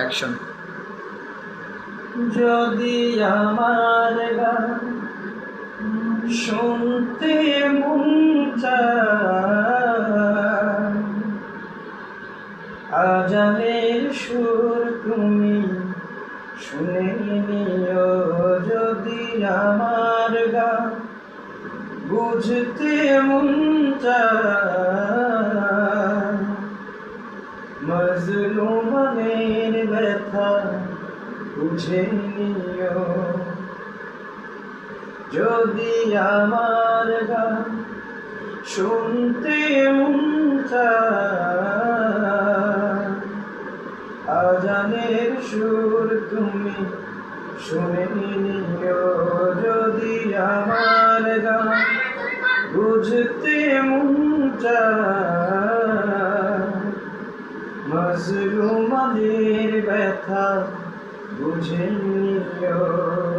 Action. যদি আমার গান শুনতে মন আজানের সুর তুমি শুনে নিও। যদি আমার গান বুঝতে মন মজলুমের ব্যথা বুঝে নিও। যদি আমার গান শুনতে আজানের সুর তুমি শুনে নিও। যদি আমার গান বুঝতে মন চায়, মজলুমাদের ব্যথা বুঝে নিও।